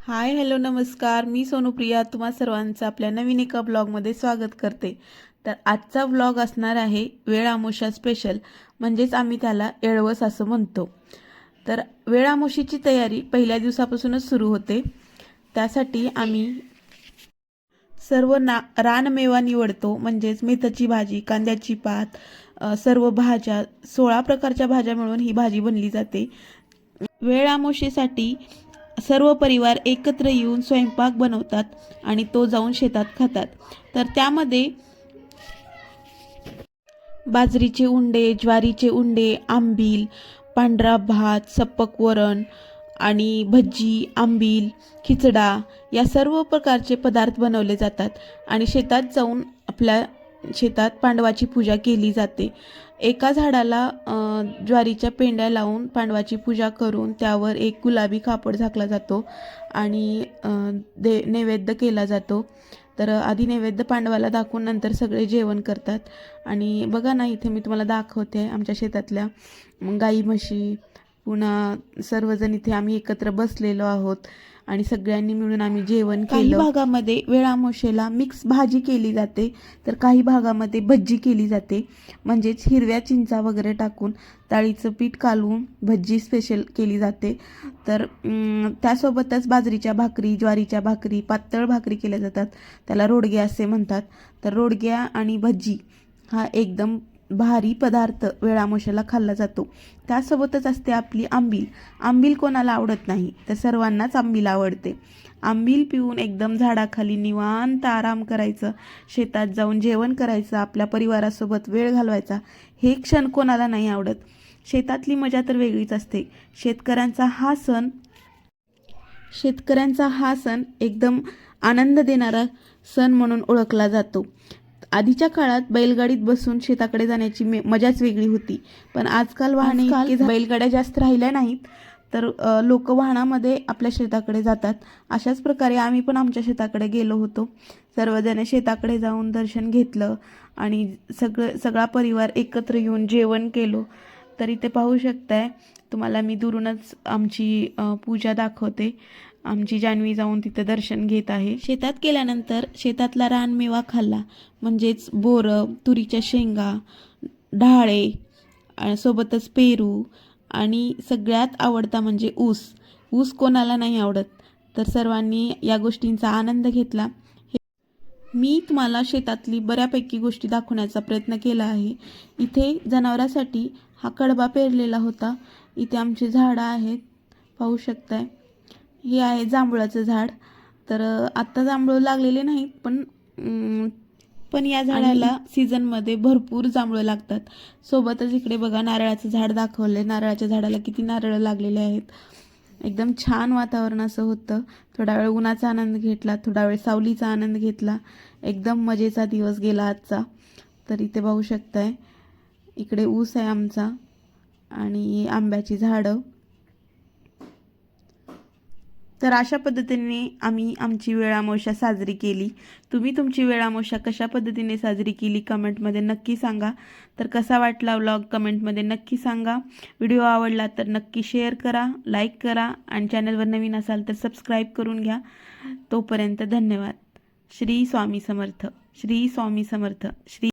Hi hello नमस्कार. मी सोनुप्रिया. तुम्हा सर्वांचं आपल्या नवीन एका ब्लॉगमध्ये स्वागत करते. तर आजचा ब्लॉग असणार आहे वेळ आमोशा स्पेशल म्हणजेच आम्ही त्याला एळवस असं म्हणतो. तर वेळ आमोशीची तयारी पहिल्या दिवसापासूनच सुरू होते. त्यासाठी आम्ही सर्व ना रानमेवा निवडतो. म्हणजेच मेथीची भाजी कांद्याची पात सर्व भाज्या सोळा प्रकारच्या भाज्या मिळून ही भाजी बनली जाते. वेळामोशीसाठी सर्व परिवार एकत्र येऊन स्वयंपाक बनवतात आणि तो जाऊन शेतात खातात. तर त्यामध्ये बाजरीचे उंडे ज्वारीचे उंडे आंबील पांढरा भात सप्पक वरण आणि भज्जी आंबील खिचडा या सर्व प्रकारचे पदार्थ बनवले जातात आणि शेतात जाऊन आपल्या शेतात पांडवाची पूजा केली जाते. एका झाडाला ज्वारीच्या पेंड्या लावून पांडवाची पूजा करून त्यावर एक गुलाबी कापड झाकला जातो आणि दे नैवेद्य केला जातो. तर आधी नैवेद्य पांडवाला दाखवून नंतर सगळे जेवण करतात. आणि बघा ना इथे मी तुम्हाला दाखवते आमच्या शेतातल्या गाई म्हशी पुन्हा सर्वजण इथे आम्ही एकत्र बसलेलो आहोत आणि सगळ्यांनी मिळून आम्ही जेवण काही भागामध्ये वेळामोशेला मिक्स भाजी केली जाते तर काही भागामध्ये भज्जी केली जाते म्हणजेच हिरव्या चिंचा वगैरे टाकून डाळीचं पीठ कालवून भज्जी स्पेशल केली जाते. तर त्यासोबतच बाजरीच्या भाकरी ज्वारीच्या भाकरी पातळ भाकरी केल्या जातात. त्याला रोडगे असे म्हणतात. तर रोडग्या आणि भज्जी हा एकदम भारी पदार्थ वेळामोशाला खाल्ला जातो. त्यासोबतच असते आपली आंबील. आंबील कोणाला आवडत नाही तर सर्वांनाच आंबील आवडते. आंबील पिऊन एकदम झाडाखाली निवांत आराम करायचं शेतात जाऊन जेवण करायचं आपल्या परिवारासोबत वेळ घालवायचा हे क्षण कोणाला नाही आवडत. शेतातली मजा तर वेगळीच असते. शेतकऱ्यांचा हा सण शेतकऱ्यांचा हा सण एकदम आनंद देणारा सण म्हणून ओळखला जातो. आधीच्या काळात बैलगाडीत बसून शेताकडे जाण्याची मे- मजाच वेगळी होती. पण आजकाल वाहने बैलगाड्या जास्त राहिल्या नाहीत तर लोक वाहनामध्ये आपल्या शेताकडे जातात. अशाच प्रकारे आम्ही पण आमच्या शेताकडे गेलो होतो. सर्वजण शेताकडे जाऊन दर्शन घेतलं आणि सगळं सगळा परिवार एकत्र येऊन जेवण केलो. तर इथे पाहू शकताय तुम्हाला मी दुरूनच आमची पूजा दाखवते. आमची जान्हवी जाऊन तिथं दर्शन घेत आहे. शेतात गेल्यानंतर शेतातला रानमेवा खाल्ला. म्हणजेच बोरं तुरीच्या शेंगा ढाळे सोबतच पेरू आणि सगळ्यात आवडता म्हणजे ऊस. ऊस कोणाला नाही आवडत तर सर्वांनी या गोष्टींचा आनंद घेतला. मी तुम्हाला शेतातली बऱ्यापैकी गोष्टी दाखवण्याचा प्रयत्न केला आहे. इथे जनावरांसाठी हा कडबा पेरलेला होता. इथे आमची झाडं आहेत. पाहू शकताय. हे आहे जांभळाचं झाड. तर आत्ता जांभळं लागलेले नाहीत पण पण या झाडाला सीझनमध्ये भरपूर जांभळं लागतात. सोबतच इकडे बघा नारळाचं झाड दाखवलं नारळाच्या झाडाला किती नारळं लागलेले आहेत. एकदम छान वातावरण असं होतं. थोडा वेळ उन्हाचा आनंद घेतला थोडा वेळ सावलीचा आनंद घेतला. एकदम मजेचा दिवस गेला आजचा. तर इथे पाहू शकताय इकडे ऊस आहे आमचा आणि आंब्याची झाडं. तर अशा पद्धतीने आम्ही आमची वेळामोशा साजरी केली. तुम्ही तुमची वेळामोशा कशा पद्धतीने साजरी केली कमेंटमध्ये नक्की सांगा. तर कसा वाटला व्लॉग कमेंटमध्ये नक्की सांगा. व्हिडिओ आवडला तर नक्की शेअर करा लाईक करा आणि चॅनलवर नवीन असाल तर सबस्क्राईब करून घ्या. तोपर्यंत धन्यवाद. श्री स्वामी समर्थ. श्री स्वामी समर्थ. श्री